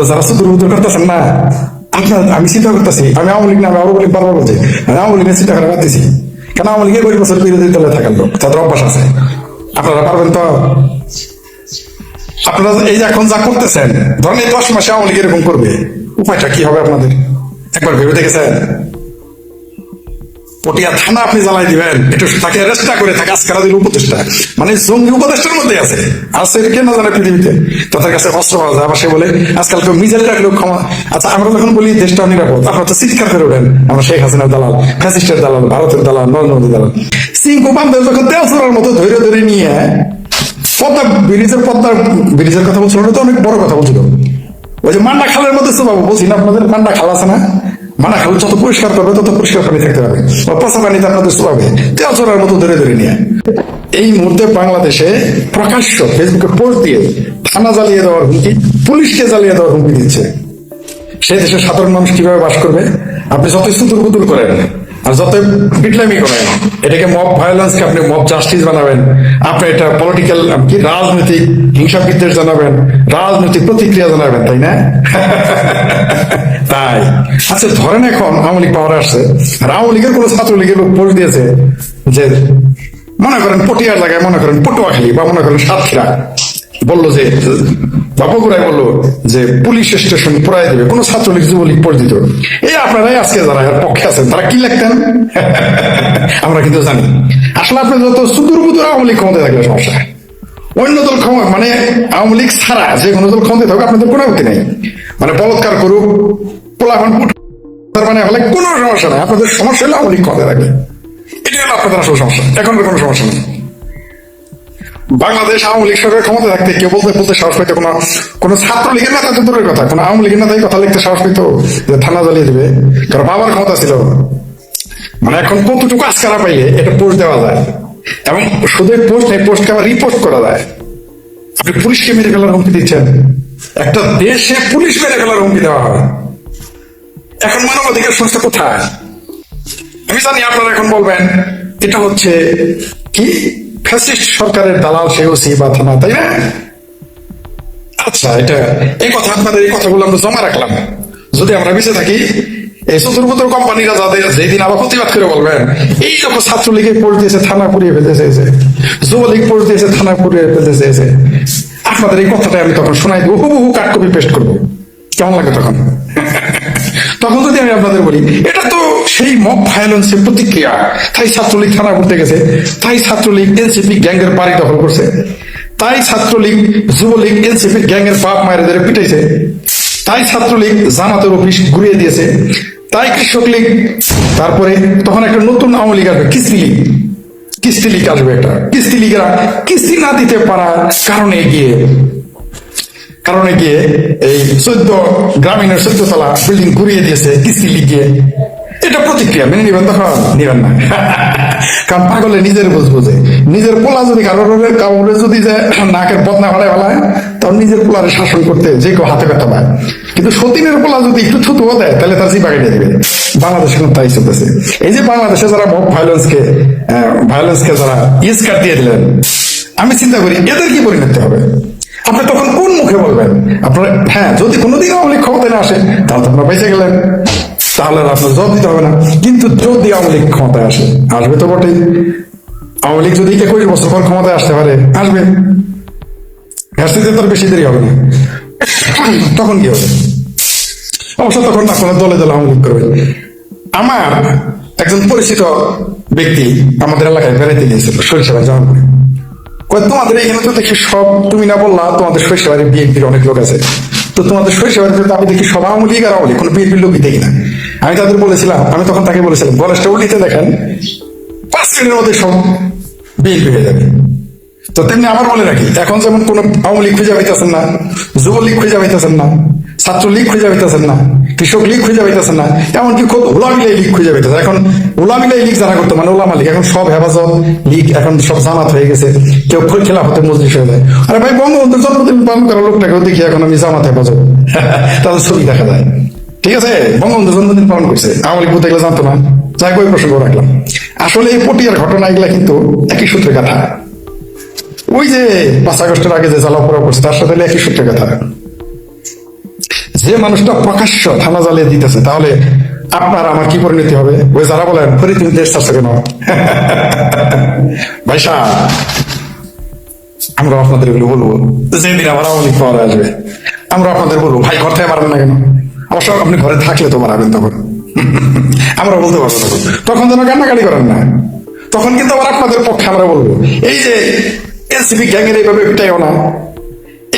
তো যারা শুধু উদ্ধার করতেছেন না, আপনার আমি চিন্তা করতেছি, আমি আওয়ামী লীগ না, আমি আওয়ামী লীগ বারবার বলছি, আমি আওয়ামী লীগের চিন্তা করে করতেছি। কেন আওয়ামী লীগের গরিব বছর বিরোধী দলে থাকার লোক? তাদের অভ্যাস আছে। আপনারা পারবেন তো? আপনারা এই যে এখন যা করতেছেন, ধরেন এই দশ মাসে আওয়ামী লীগ এরকম করবে, উপায়টা কি হবে আপনাদের? একবার ভেবে দেখেছেন? পটিয়া থানা আপনি জ্বালাই দিবেন। একটু তাকে অ্যারেস্ট করে তাকে আজকারা দিল উপদেষ্টা। মানে জঙ্গি উপদেষ্টার মধ্যে আছে। আছে কে না জানে পৃথিবীতে? তাদের কাছে অস্ত্র পাওয়া যায়। আবার সে বলে, আজকাল কেউ মিজাইল রাখলেও ক্ষমা আচ্ছা আমরা যখন বলি, দেশটা নিরাপদ আপনারা তো চিৎকার করে ওঠেন আমরা শেখ হাসিনার দালাল, ফ্যাসিস্টের দালাল, ভারতের দালাল, নরেন্দ্র মোদী দালাল। সিংকো বান্ধব যখন চড়ার মতো ধৈর্য ধরে নিয়ে পদ্মা ব্রিজের পদ্মা ব্রিজের কথা বলছিল ওটা তো? অনেক বড় কথা বলছিল। ওই যে মান্ডা খালের মধ্যে তো বাবু, বলছি না আপনাদের? মান্ডা খাল আছে না? মান্ডা খাল যত পরিষ্কার করবে, তত পরিষ্কার পানি থাকতে পারবে পচা পানিতে আপনাদের শোয়াবে তেল মতো ধরে ধরে নিয়ে। এই মুহূর্তে বাংলাদেশে প্রকাশ্য ফেসবুকে পোস্ট দিয়ে থানা জ্বালিয়ে দেওয়ার হুমকি, পুলিশকে জ্বালিয়ে দেওয়ার হুমকি দিচ্ছে। সে দেশের সাধারণ মানুষ কীভাবে বাস করবে? আপনি যথেষ্ট দুর্বদুল করেন আর যত বিটলামি করেন, এটাকে মব ভায়োলেন্সকে আপনি মব জাস্টিস বানাবেন, আপনি এটা পলিটিক্যাল কি রাজনৈতিক হিংসা বিদ্বেষ জানাবেন, রাজনৈতিক প্রতিক্রিয়া জানাবেন, তাই না? তাই। আচ্ছা ধরেন এখন আওয়ামী লীগ পাওয়ার আসছে, আর আওয়ামী লীগের কোনো ছাত্রলীগের লোক পোস্ট দিয়েছে যে, মনে করেন পটিয়ার জায়গায় মনে করেন পটুয়াখালী বা মনে করেন সাতক্ষীরা বলল যে বাবুগুড়াই বলল যে, পুলিশ স্টেশন পুরাই দেবে, কোনো ছাত্রলীগ, যুবলীগ পরিচিত এই আপনারাই আজকে যারা এর পক্ষে আছেন, তারা কি লিখতেন? আমরা কিন্তু জানি। আসলে আপনি যত সুদূর বুদূর আওয়ামী লীগ ক্ষমতায় থাকলে সমস্যা অন্য দল ক্ষমতা মানে আওয়ামী লীগ ছাড়া যে কোনো দল ক্ষমতায় থাকুক, আপনাদের কোনো আপত্তি নেই। মানে বলৎকার করুক তার মানে হলে কোনো সমস্যা নেই। আপনাদের সমস্যা হলে আওয়ামী লীগ ক্ষমতায় থাকবে। এটা হলো আপনাদের আসলে সমস্যা। এখন কোনো সমস্যা নেই। বাংলাদেশ আওয়ামী লীগ সরকার ক্ষমতা থাকতে কেউ বলতে বলতে সাহস পাইতো কোনো কোনো ছাত্রলীগের নেতা তো দূরের কথা, কোনো আওয়ামী লীগের নেতাই কথা লিখতে সাহস পাইতো যে থানা জ্বালিয়ে দেবে, কারণ বাবার ক্ষমতা ছিল। মানে এখন কতটুকু আজকারা পাইলে এটা পোস্ট দেওয়া যায়। এবং শুধু পোস্ট নেই, পোস্টকে আবার রিপোর্ট করা যায়। আপনি পুলিশকে মেরে ফেলার হুমকি দিচ্ছেন। একটা দেশে পুলিশ মেরে ফেলার হুমকি দেওয়া হয়। এখন মানবাধিকার সংস্থা কোথায়? আমি জানি আপনারা এখন বলবেন, এটা হচ্ছে কি? ফ্যাসিস্ট সরকারের দালাল সে ওসি বা থানা, তাই না? আচ্ছা এটা এই কথা আপনাদের, এই কথাগুলো আমরা জমা রাখলাম। যদি আমরা বেঁচে থাকি, এই কোম্পানিরা যাদের যেদিন আবার প্রতিবাদ করে বলবেন এই রকম ছাত্রলীগের দিয়েছে, থানা পুড়িয়ে ফেলতে চেয়েছে যুবলীগ থানা পুড়িয়ে ফেলতে চেয়েছে আপনাদের এই কথাটা আমি তখন শোনাই দেবো হুবহু কাট কপি পেস্ট করব। কেমন লাগে তখন? তখন যদি আমি আপনাদের বলি, এটা তো সেই মব ভায়োলেন্সের প্রতিক্রিয়া। তাই ছাত্রলীগ থানা করতে গেছে, তাই ছাত্রলীগ এনসিপি গ্যাংয়ের বাড়ি দখল করছে, তাই ছাত্রলীগ যুবলীগ এনসিপি গ্যাংয়ের বাপ মায়ের ধরে পিটাইছে, তাই ছাত্রলীগ জামাতের অফিস ঘুরিয়ে দিয়েছে, তাই কৃষক লীগ, তারপরে তখন একটা নতুন আওয়ামী লীগ আসবে, কিস্তি লীগ। কিস্তি লীগ আসবে একটা। কিস্তি লীগেরা কিস্তি না দিতে পারার কারণে গিয়ে কারণে গিয়ে এই চোদ্দ গ্রামীণের চোদ্দ বিল্ডিং ঘুরিয়ে দিয়েছে কিস্তি লিখিয়ে এটা প্রতিক্রিয়া, মেনে নিবেন তখন নিবেন না। কারণ পাগলে নিজের বুঝ বুঝে। নিজের পোলা যদি কারোর কাউরে যদি যে নাকের বদনা ফেলায় ফেলায় তখন নিজের পোলারে শাসন করতে যে কেউ হাতে ব্যথা পায়। কিন্তু সতীনের পোলা যদি একটু থুতুও দেয়, তাহলে তার জিপা কেটে দিবে। বাংলাদেশে কিন্তু তাই চলতেছে। এই যে বাংলাদেশে যারা মব ভায়োলেন্সকে ভায়োলেন্সকে যারা ইস কাট দিয়ে দিলেন, আমি চিন্তা করি এদের কি পরিণতি হবে? আপনি তখন কোন মুখে বলবেন? আপনার হ্যাঁ যদি কোনোদিন আওয়ামী লীগ ক্ষমতায় না আসে, তাহলে তো আপনার বেঁচে গেলেন। তাহলে আপনার জবাব দিতে হবে না। কিন্তু যদি আওয়ামী ক্ষমতায় আসে, আসবে তো বটেই। আওয়ামী লীগ যদি একুশ বছর পর ক্ষমতায় আসতে পারে, আসবে। আসতে তার বেশি দেরি হবে না। তখন কি হবে? অবশ্য তখন আপনারা দলে দলে আওয়ামী লীগ করবে। আমার একজন পরিচিত ব্যক্তি আমাদের এলাকায় বেড়াইতে গিয়েছিল সরিষাবাই জামা করে কয় তোমাদের এখানে তো দেখি সব, তুমি না বললা, তোমাদের শৈশবাড়ি বিএনপির অনেক লোক আছে। তো তোমাদের শৈশবাড়িতে তো আমি দেখি সব আওয়ামী লীগ আর আওয়ামী কোনো বিএনপির লোকই দেখি না। আমি তাদের বলেছিলাম, আমি তখন তাকে বলেছিলাম বয়সটা উল্লিতে দেখেন, পাঁচ মিনিটের মধ্যে সব বিএনপি হয়ে যাবে। তো তেমনি আমার বলে রাখি, এখন যেমন কোনো আওয়ামী লীগ খুঁজে পাইতেছেন না, যুবলীগ খুঁজে পাইতেছেন না ছাত্রলীগ খুঁজে পাইতেছেন না, কৃষক লীগ খুঁজে পাইতেছেন না, এমনকি খুব ওলামিলাই লীগ খুঁজে পাইতেছে। এখন ওলামিলাই লীগ যারা করতো মানে ওলামা লীগ, এখন সব হেফাজত লীগ, এখন সব জামাত হয়ে গেছে। কেউ খেলা হতে মজলিস হয়ে যায়। আরে ভাই, বঙ্গবন্ধুর জন্মদিন পালন করা লোকটাকেও দেখি, এখন আমি জামাত হেফাজত। তাদের ছবি দেখা যায়। ঠিক আছে? বঙ্গবন্ধু জন্মদিন পালন করছে। আওয়ামী লীগ বলতে জানতো না। যাই ওই প্রসঙ্গ রাখলাম। আসলে এই পটিয়ার ঘটনা এগুলা কিন্তু একই সূত্রে কথা। ওই যে পাঁচ আগস্টের আগে যে জ্বালা পড়া করছে, তার সাথে একই সূত্রে কথা। যে মানুষটা প্রকাশ্য থানা জ্বালিয়ে দিতেছে, তাহলে আপনার আমার কি পরিণতি হবে? ওই যারা বলেন ফরি তুমি দেশ চাচ্ছ কেন? ভাই আমরা আপনাদের এগুলো বলব। যেদিন আমার আওয়ামী লীগ পাওয়ার আসবে, আমরা আপনাদের বলব, ভাই, ঘর থেকে মারবেন না কেন? অবশ্য আপনি ঘরে থাকলে তো মারাবেন তখন। আমরা বলতে পারব তখন তখন যেন কান্নাকাটি করেন না। তখন কিন্তু আবার আপনাদের পক্ষে আমরা বলব। এই যে এনসিপি গ্যাংয়ের এইভাবে পিটাইও না।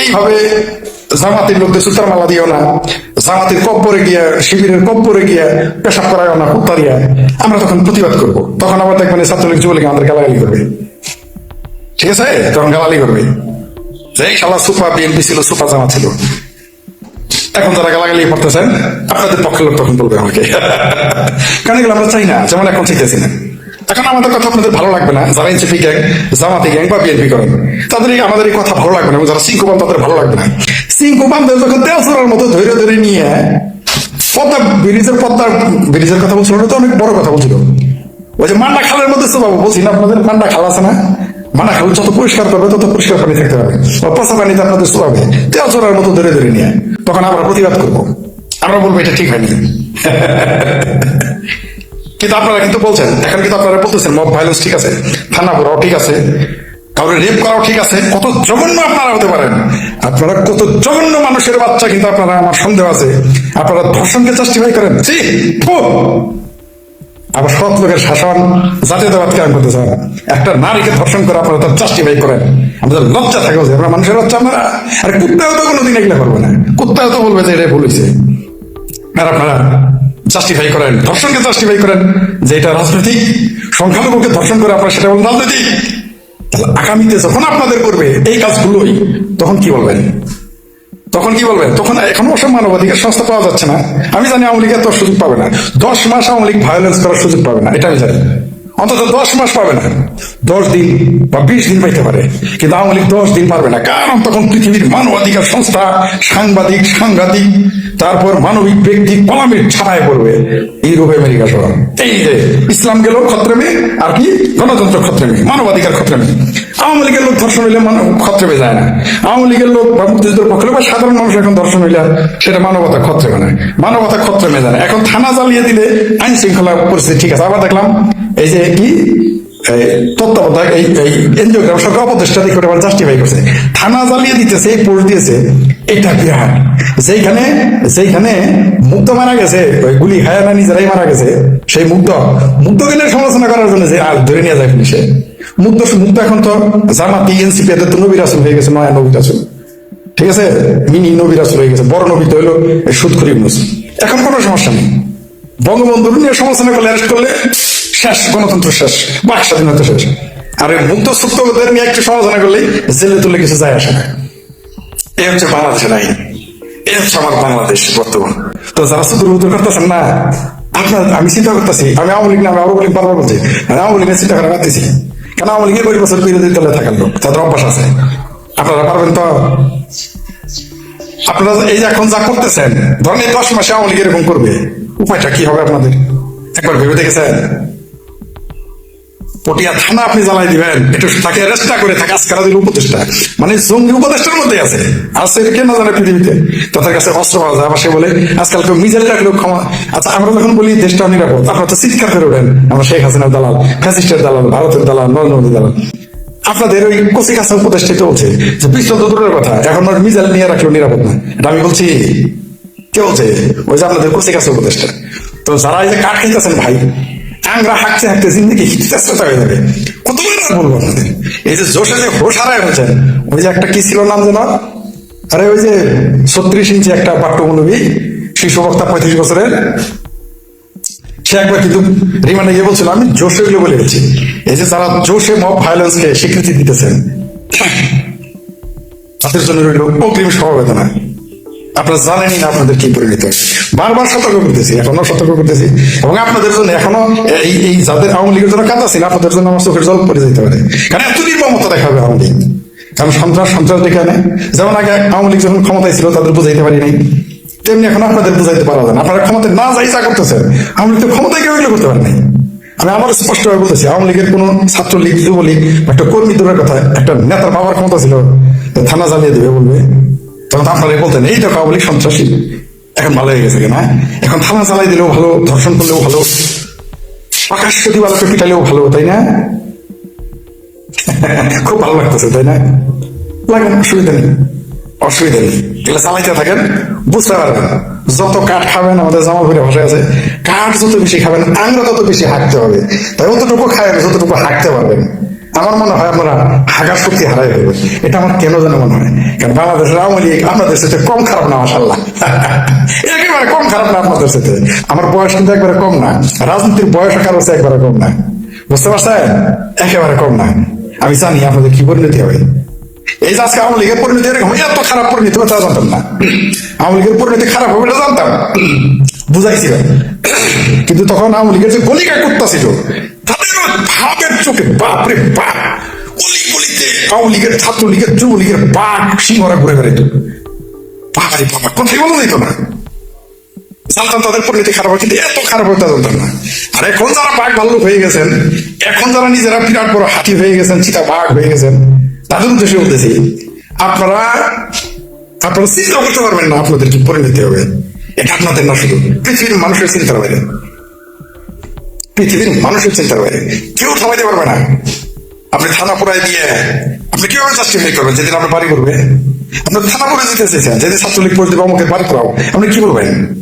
এইভাবে জামাতের লোকদের সুতার মালা দিও না। জামাতের কব্বরে গিয়া, শিবিরের কব্বরে গিয়া পেশাব করায়ও না কুত্তা দিয়া। আমরা তখন প্রতিবাদ করব। তখন আবার দেখবেন ছাত্রলীগ যুবলীগ আমাদের গালাগালি করবে। ঠিক আছে? তখন গালালি করবে। যে শালা সুপা বিএনপি ছিল সুপা জামা ছিল। এখন যারা গালাগালি করতেছেন। আপনাদের পক্ষের লোক তখন বলবে আমাকে। কারণ এগুলো আমরা চাই না। যেমন এখন চাইতেছি না। এখন আমাদের কথা আপনাদের ভালো লাগবে না। যারা এনসিপি গ্যাং, জামাতি গ্যাং বা বিএনপি করেন তাদের আমাদের এই কথা ভালো লাগবে না এবং যারা সিংকুবান তাদের ভালো লাগবে না। সিংকুবানদের যখন তেল মতো ধৈর্য ধরে নিয়ে পদ্মা ব্রিজের পদ্মা ব্রিজের কথা বলছিল, ওটা তো অনেক বড় কথা বলছিল। ওই যে মান্ডা খালের মধ্যে বাবু, বলছি না আপনাদের মান্ডা খাল আছে না? মান্ডা খাল যত পরিষ্কার করবে, তত পরিষ্কার পানি থাকতে ও পচা পানিতে আপনাদের শোয়াবে তেল চোরার মতো ধরে ধরে নিয়ে। তখন আমরা প্রতিবাদ করব। আমরা বলব এটা ঠিক হয়নি। কিন্তু আপনারা কিন্তু বলছেন, এখন কিন্তু আপনারা বলতেছেন মব ভাইলেন্স ঠিক আছে, থানা করাও ঠিক আছে, কাউরে রেপ করাও ঠিক আছে, কত জঘন্য আপনারা হতে পারেন। আপনারা কত জঘন্য মানুষের বাচ্চা কিন্তু আপনারা, আমার সন্দেহ আছে। আপনারা ধর্ষণকে জাস্টিফাই করেন। জি আবার সৎ লোকের শাসন জাতীয়তাবাদ কায়ম করতে চায় না। একটা নারীকে ধর্ষণ করে আপনারা তার জাস্টিফাই করেন। আমাদের লজ্জা থাকে যে, আমরা মানুষের লজ্জা, আমরা আর কুত্তাও তো কোনোদিন এগুলো করবে না। কুত্তাও তো বলবে যে এটা ভুল হয়েছে আর আপনারা জাস্টিফাই করেন, ধর্ষণকে জাস্টিফাই করেন, যে এটা রাজনৈতিক, সংখ্যালঘুকে ধর্ষণ করে আপনার সেটা বলেন রাজনৈতিক। আগামীতে যখন আপনাদের করবে এই কাজগুলোই, তখন কি বলবেন? তখন কি বলবেন? তখন এখন অবশ্য মানবাধিকার সংস্থা পাওয়া যাচ্ছে না। আমি জানি আওয়ামী লীগের তো সুযোগ পাবে না। দশ মাস আওয়ামী লীগ ভায়োলেন্স করার সুযোগ পাবে না, এটা আমি জানি। অন্তত দশ মাস পাবে না। দশ দিন বা বিশ দিন পাইতে পারে। কিন্তু আওয়ামী লীগ দশ দিন পারবে না। কারণ তখন পৃথিবীর মানবাধিকার সংস্থা, সাংবাদিক, সাংঘাতিক, তারপর মানবিক ব্যক্তি কলামের ছাড়ায় পড়বে ইউরোপ আমেরিকা সহ। এই যে ইসলাম গেল খত্রেমে আর কি? গণতন্ত্র খত্রেমে মানবাধিকার খত্রেমে আওয়ামী লীগের লোক ধর্ষণ হইলে খত্রেমে যায় না। আওয়ামী লীগের লোক বা মুক্তিযুদ্ধের পক্ষে বা সাধারণ মানুষ এখন ধর্ষণ হইলে সেটা মানবতা খত্রেমে না। মানবতা খত্রেমে যায় না। এখন থানা জ্বালিয়ে দিলে আইন শৃঙ্খলা পরিস্থিতি ঠিক আছে। আবার দেখলাম এই যে কি? তত্ত্বাবধায়ক, এই এই সরকার থানা জ্বালিয়ে দিতেছে, এই পোস্ট দিয়েছে। এটা বিরাট যেইখানে মুগ্ধ মারা গেছে গুলি না নিজেরাই মারা গেছে, সেই মুগ্ধকে সমালোচনা করার জন্য যে আর ধরে নিয়ে যায় পুলিশে এখন তো তো নবী রাসুল হয়ে গেছে, নয়া নবী রাসুল। ঠিক আছে? মিনি নবী রাসুল হয়ে গেছে, বড় নবী তো হইল এই সুদখুরি এখন কোনো সমস্যা নেই। বঙ্গবন্ধুর নিয়ে সমালোচনা করলে অ্যারেস্ট করলে শেষ, গণতন্ত্র শেষ, বাক স্বাধীনতা শেষ। আর এই মুক্ত সত্যদের নিয়ে একটু সমালোচনা করলে জেলে তুলে কিছু যায় আসে না। এই হচ্ছে বাংলাদেশের আইন। এই হচ্ছে আমার বাংলাদেশ বর্তমান। তো যারা রুদ্র করতেছেন না, আপনার, আমি চিন্তা করতেছি, আমি আওয়ামী লীগ না, আমি আওয়ামী লীগ বারবার বলছি, আমি আওয়ামী লীগের চিন্তা করে রাখতেছি। কেন আওয়ামী লীগের বছর বিরোধী দলে থাকার লোক, তাদের অভ্যাস আছে। আপনারা পারবেন তো? আপনারা এই এখন যা করতেছেন, ধরেন এই দশ মাসে আওয়ামী লীগ এরকম করবে, উপায়টা কি হবে আপনাদের? একবার ভেবে দেখেছেন? পটিয়া থানা আপনি জ্বালাই দিবেন, একটু তাকে অ্যারেস্ট করে তাকে আজকারা দিল উপদেষ্টা। মানে জঙ্গি উপদেষ্টার মধ্যে আছে। আছে কে না জানে পৃথিবীতে। তাদের কাছে অস্ত্র পাওয়া যায়। আবার সে বলে, আজকাল কেউ মিজাইল রাখলেও ক্ষমা আচ্ছা আমরা যখন বলি, দেশটা নিরাপদ আপনারা তো চিৎকার করে ওঠেন আমরা শেখ হাসিনার দালাল, ফ্যাসিস্টের দালাল, ভারতের দালাল, নরেন্দ্র মোদী দালাল। আপনাদের ওই কচি কাছে উপদেষ্টিত বলছে যে তো দূরের কথা, এখন আর মিজাইল নিয়ে রাখলেও নিরাপদ না। এটা আমি বলছি, কে বলছে? ওই যে আপনাদের কচি কাছে উপদেষ্টা। তো যারা এই যে কাঠ খাইতেছেন ভাই আংরা হাঁকতে হাঁকতে জিন্দগি চেষ্টা হয়ে যাবে। বলব এই যে জোশে যে হোশ হারায় হয়েছে ওই যে একটা কি ছিল নাম যেন? আরে ওই যে ছত্রিশ ইঞ্চি একটা পাঠ্যমূলবী শিশু বক্তা পঁয়ত্রিশ বছরের। সে একবার কিন্তু রিমান্ডে গিয়ে বলছিল, আমি জোশে গুলো বলে গেছি। এই যে তারা জোশে মব ভায়োলেন্সকে স্বীকৃতি দিতেছেন তাদের জন্য রইল অগ্রিম সমবেদনা। আপনারা জানেনই না আপনাদের কি পরিণত বারবার সতর্ক করতেছি এখনও সতর্ক করতেছি। এবং আপনাদের জন্য এখনও এই এই যাদের আওয়ামী লীগের জন্য কাঁদাছি না আপনাদের জন্য আমার চোখের জল পড়ে যেতে পারে। কারণ এত নির্মমতা দেখাবে আওয়ামী লীগ। কারণ সন্ত্রাস সন্ত্রাস আনে। যেমন আগে আওয়ামী লীগ যখন ক্ষমতায় ছিল, তাদের বুঝাইতে পারি নাই। তেমনি এখন আপনাদের বুঝাইতে পারা যায় আপনারা ক্ষমতায় না যাই যা করতেছেন, আওয়ামী লীগ তো ক্ষমতায় কেউ করতে পারে নাই। আমি আমার স্পষ্টভাবে বলতেছি, আওয়ামী লীগের কোন ছাত্রলীগ, যুবলীগ একটা কর্মী দূরের কথা একটা নেতার বাবার ক্ষমতা ছিল থানা জ্বালিয়ে দেবে বলবে। তখন তো আপনারা বলতেন, এই তো লীগ সন্ত্রাসী। এখন ভালো হয়ে গেছে না এখন থানা চালাই দিলেও ভালো, ধর্ষণ করলেও ভালো, আকাশ যদি বালাকে পিটালেও ভালো, তাই না? খুব ভালো লাগতেছে, তাই না? লাগেন, অসুবিধা নেই অসুবিধা নেই। এগুলো চালাইতে থাকেন, বুঝতে পারবেন, যত কাঠ খাবেন, আমাদের জামা ভরে ভাষায় আছে, কাঠ যত বেশি খাবেন, আংরা তত বেশি হাঁকতে হবে। তাই অতটুকু খাবেন যতটুকু হাঁকতে পারবেন। আমার মনে হয় আপনারা হাগার শক্তি হারাই ফেলবেন এটা আমার কেন যেন মনে হয়? কারণ বাংলাদেশের আওয়ামী লীগ আপনাদের সাথে কম খারাপ না মাসাল্লাহ একেবারে কম খারাপ না আপনাদের সাথে আমার বয়স কিন্তু একবারে কম না। রাজনীতির বয়স কারও একবারে কম না। বুঝতে পারছেন? একেবারে কম না। আমি জানি আপনাদের কি পরিণতি হবে। এই যে আজকে আওয়ামী লীগের পরিণতি এরকম, এত খারাপ পরিণতি হবে তা জানতাম না। আওয়ামী লীগের পরিণতি খারাপ হবে এটা জানতাম। বুঝাইছিল কিন্তু তখন আওয়ামী লীগের যে গলিকা তাদের ভাবের চোখে বাপরে বাপ। গলিতে বাঘ সিংহরা ঘুরে বেড়াইত। বাবারে বাবা বলা যেত না জানতাম তাদের পরিণতি খারাপ কিন্তু এত খারাপ না। আর এখন যারা বাঘ হয়ে গেছেন, এখন যারা নিজেরা বিরাট বড় হাতি হয়ে গেছেন, চিতা বাঘ হয়ে গেছেন, তাদের উদ্দেশ্যে আপনারা আপনারা চিন্তা করতে পারবেন না আপনাদের কি পরিণতি হবে। এটা আপনাদের না শুধু, পৃথিবীর মানুষের চিন্তার বাইরে। পৃথিবীর মানুষের চিন্তা করে কেউ থামাইতে পারবে না। আপনি থানা পড়ায় দিয়ে আপনি কীভাবে জাস্টিফাই করবেন? যেদিন আপনি বাড়ি করবে আপনার থানা পড়ে যেতে চেয়েছেন যেদিন ছাত্রলীগ দেবে আমাকে বাড়ি করাও। আপনি কি বলবেন?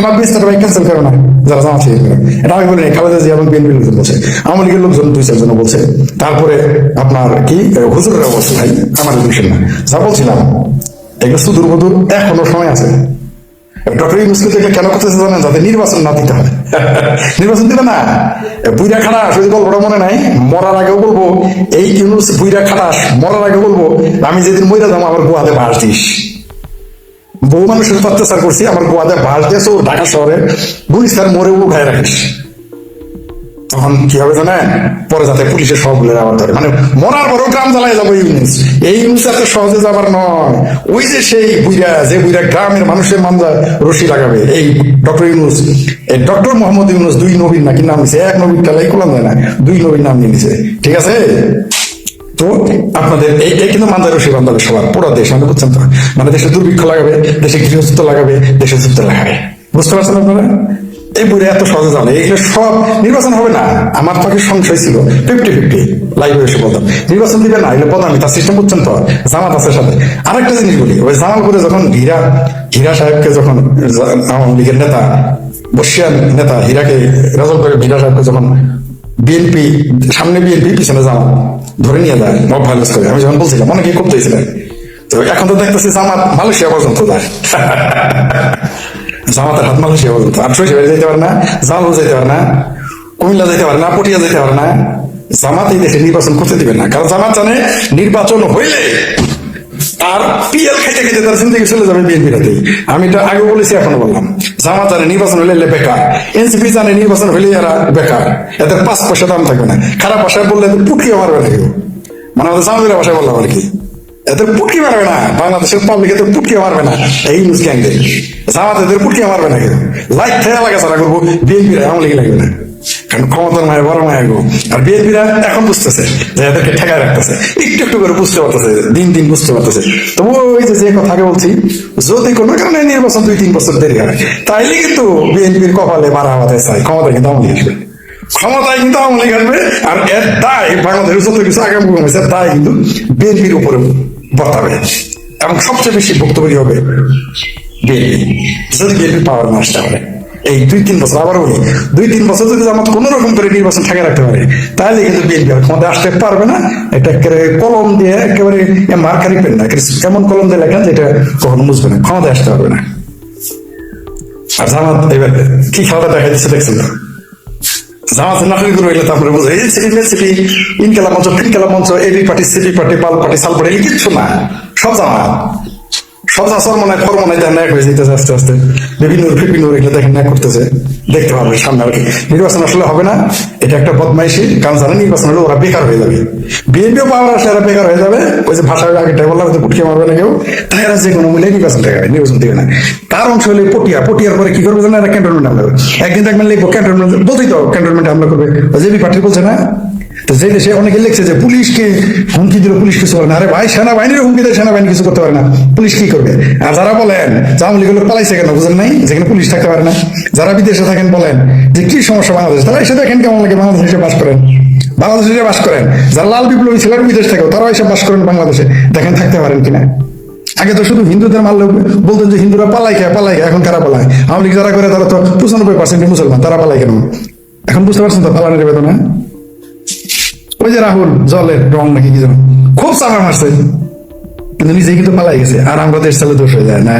আমার ভাই ক্যান্সেল না। যারা থেকে এটা আমি বলি খালেদা জিয়া এবং বিএনপি লোকজন বলছে। আওয়ামী লীগের লোকজন দুই চারজন বলছে। তারপরে আপনার কি হুজুরেরা বলছে ভাই, আমার বিষয় না। যা বলছিলাম, এগুলো সুদূর বদূর এখনও সময় আছে। ডক্টর ইউনুসকে থেকে কেন করতেছে জানেন? যাতে নির্বাচন না দিতে হয় নির্বাচন দিবে না। বুইরা খাটাস, ওই গল্পটা মনে নাই? মরার আগেও বলব, এই ইউনুস বুইরা খাটাস, মরার আগে বলব, আমি যেদিন মইরা যাব, আমার গোয়াতে বাস দিস। বহু মানুষের অত্যাচার করছি, আমার গোয়াতে বাস দিয়েছে ও ঢাকা শহরে গুলিস্তার মোড়ে উঠায় রাখিস। তখন কি হবে জানেন? পরে যাতে পুলিশের সবগুলো আবার ধরে। মানে মরার বড় গ্রাম জ্বালায় যাব ইউনুস। এই ইউনুস এত সহজে যাবার নয়। ওই যে সেই বুইরা, যে বুইরা গ্রামের মানুষের মানজা রশি লাগাবে, এই ডক্টর ইউনুস, এই ডক্টর মোহাম্মদ ইউনুস দুই নবীর নাকি নাম নিছে? এক নবীর কালাই কোলাম যায় না, দুই নবীর নাম নিয়ে নিছে। ঠিক আছে? তো আপনাদের এই কিন্তু মান্দার রশি বান্ধাবে সবার, পুরো দেশ মানে বুঝছেন তো? মানে দেশে দুর্ভিক্ষ লাগাবে, দেশে গৃহস্থ লাগাবে, দেশে যুদ্ধ লাগাবে। বুঝতে পারছেন আপনারা? এই বুড়ে এত সহজে জানে, এগুলো সব নির্বাচন হবে না। আমার তাকে সংশয় ছিল ফিফটি ফিফটি লাইভে এসে বলতাম। নির্বাচন দিবে না, এগুলো বদামি তার সিস্টেম বুঝছেন তো? জামাত আছে সাথে। আরেকটা জিনিস বলি, ওই জামালপুরে যখন হীরা হীরা সাহেবকে যখন আওয়ামী লীগের নেতা, বর্ষিয়ান নেতা হীরাকে রেজল করে, হীরা সাহেবকে যখন বিএনপি সামনে বিএনপি পিছনে জামাত ধরে নিয়ে যায় মব ভাইলেন্স করে। আমি যখন বলছিলাম, অনেকেই করতে হয়েছিলেন। তো এখন তো দেখতেছি জামাত মালয়েশিয়া পর্যন্ত যায়। জামাতের হাত মালয়েশিয়া পর্যন্ত। আর সরিষা যেতে পারে না জামালও যেতে পারে না, কুমিল্লা যেতে পারে না, পটিয়া যেতে পারে না। জামাত এই দেশে নির্বাচন করতে দিবে না। কারণ জামাত জানে নির্বাচন হইলে আর পিএল খাইতে খাইতে তার জিন্দগি চলে যাবে বিএনপি রাতেই আমি এটা আগে বলেছি, এখনও বললাম। জামাত জানে নির্বাচন হলে বেকার। এনসিপি জানে নির্বাচন হলে এরা বেকার। এদের পাঁচ পয়সা দাম থাকবে না। খারাপ ভাষায় বললে এদের পুটকিও মারবে না কেউ মানে আমাদের জামাতের ভাষায় বললাম আর কি। এদের পুটকি মারবে না। বাংলাদেশের পাবলিক এদের পুটকি মারবে না। এই নিউজ গ্যাংদের জামাত এদের পুটকি মারবে না কেউ লাইট থেকে লাগা সারা করব বিএনপি আওয়ামী লাগবে না। কারণ বড় আর বিএনপিরা এখন বুঝতেছে যে এদেরকে ঠেকায় রাখতেছে। একটু একটু করে বুঝতে পারতেছে, দিন দিন বুঝতে পারতেছে। তবু ওই যে যে আগে বলছি, যদি কোনো কারণে নির্বাচন দুই, তিন বছর দেরি হয়, তাইলে কিন্তু বিএনপির কপালে মারা হওয়াতে চাই। ক্ষমতা কিন্তু আওয়ামী লীগ ক্ষমতায় কিন্তু আওয়ামী লীগ আসবে। আর এর দায় বাংলাদেশের যত কিছু আগামী হয়েছে দায় কিন্তু বিএনপির উপরে বর্তাবে। এবং সবচেয়ে বেশি ভুক্তভোগী হবে বিএনপি। যদি বিএনপি পাওয়ার না আসতে পারে। এই দুই তিন বছর আবার বলি, দুই তিন বছর যদি জামাত কোন রকম করে নির্বাচন ঠেকে রাখতে পারে, তাহলে কিন্তু বিএনপি আর ক্ষমতা আসতে পারবে না। এটা একেবারে কলম দিয়ে একেবারে মার্কারি পেন না। কেমন কলম দিয়ে লেখা যেটা কখনো বুঝবে না, ক্ষমতায় আসতে পারবে না। আর জামাত, এবার কি খেলাটা দেখা দিচ্ছে দেখছেন তো? জামাত নাকলি করে তারপরে বুঝে এই সিপি ইনকালা মঞ্চ, ফিনকালা মঞ্চ এবি পার্টি সিপি পার্টি পাল পার্টি, সাল পার্টি না। সব জামাত। আসর মনে হয় যেতেছে আস্তে আস্তে। বিভিন্ন বিভিন্ন দেখেন না করতেছে। দেখতে পারবে সামনে আর কি। নির্বাচন আসলে হবে না, এটা একটা বদমাইশি। কারণ জানে নির্বাচন হলে, ওরা বেকার হয়ে যাবে। বিএনপিও পাওয়ার আসলে এরা বেকার হয়ে যাবে। ওই যে পুটকে মারবে না কেউ। যে কোনো মূল্যে নির্বাচন দেখাবে, নির্বাচন দেবে না। তার অংশ হলে পটিয়া। পটিয়ার পরে কি করবে জানেন? এরা ক্যান্টনমেন্ট হামলা করবে একদিন দেখবেন লিখব ক্যান্টনমেন্ট বলতেই তো ক্যান্টনমেন্ট হামলা করবে। পার্টি বলছে না তো যে দেশে অনেকে লিখছে যে পুলিশকে হুমকি দিল পুলিশ কিছু করে না। আরে ভাই সেনাবাহিনীর হুমকি দেয় সেনাবাহিনী কিছু করতে পারে না। পুলিশ কি করবে? আর যারা বলেন যে আওয়ামী লীগের লোক পালাইছে কেন বুঝেন নাই? যেখানে পুলিশ থাকতে পারে না। যারা বিদেশে থাকেন বলেন যে কি সমস্যা বাংলাদেশ? তারা এসে দেখেন কেমন লাগে বাংলাদেশে এসে বাস করেন। বাংলাদেশে এসে বাস করেন। যারা লাল বিপ্লবী ছিলেন বিদেশ থেকেও তারাও এসে বাস করেন বাংলাদেশে। দেখেন থাকতে পারেন কিনা। আগে তো শুধু হিন্দুদের মারলে বলতেন যে হিন্দুরা পালাই খায় পালাই খায় এখন কারা পালায়? আওয়ামী লীগ যারা করে তারা তো পঁচানব্বই পার্সেন্ট মুসলমান তারা পালাই কেন? এখন বুঝতে পারছেন তো পালানের বেদনা? ওই যে রাহুল, জলের রং নাকি কি খুব চাপা মারছে। কিন্তু নিজে কিন্তু পালাই গেছে, আর আমরা দেশ চালে দোষ হয়ে যায় না